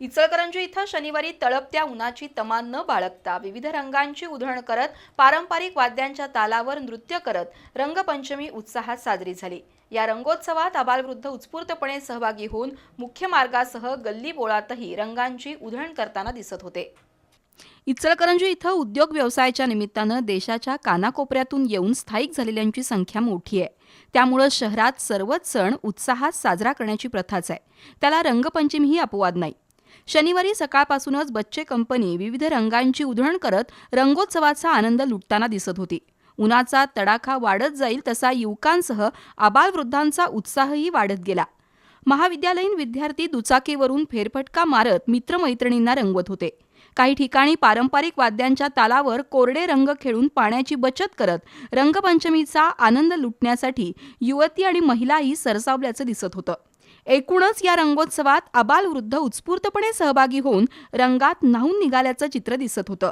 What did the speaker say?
इचलकरंजी इथं शनिवारी तळपत्या उन्हाची तमान न बाळगता विविध रंगांची उधळण करत पारंपरिक वाद्यांच्या तालावर नृत्य करत रंगपंचमी उत्साहात साजरी झाली. या रंगोत्सवात आबालवृद्ध उत्स्फूर्तपणे सहभागी होऊन मुख्य मार्गासह गल्ली बोळातही रंगांची उधळण करताना दिसत होते. इचलकरंजी इथं उद्योग व्यवसायाच्या निमित्तानं देशाच्या कानाकोपऱ्यातून येऊन स्थायिक झालेल्यांची संख्या मोठी आहे. त्यामुळं शहरात सर्वच सण उत्साहात साजरा करण्याची प्रथाच आहे. त्याला रंगपंचमीही अपवाद नाही. शनिवारी सकाळपासूनच बच्चे कंपनी विविध रंगांची उधळण करत रंगोत्सवाचा आनंद लुटताना दिसत होती. उन्हाचा तडाखा वाढत जाईल तसा युवकांसह आबालवृद्धांचा उत्साहही वाढत गेला. महाविद्यालयीन विद्यार्थी दुचाकीवरून फेरफटका मारत मित्रमैत्रिणींना रंगवत होते. काही ठिकाणी पारंपरिक वाद्यांच्या तालावर कोरडे रंग खेळून पाण्याची बचत करत रंगपंचमीचा आनंद लुटण्यासाठी युवती आणि महिलाही सरसावल्याचं दिसत होतं. एकूणच या रंगोत्सवात आबालवृद्ध उत्स्फूर्तपणे सहभागी होऊन रंगात न्हावून निघाल्याचं चित्र दिसत होतं.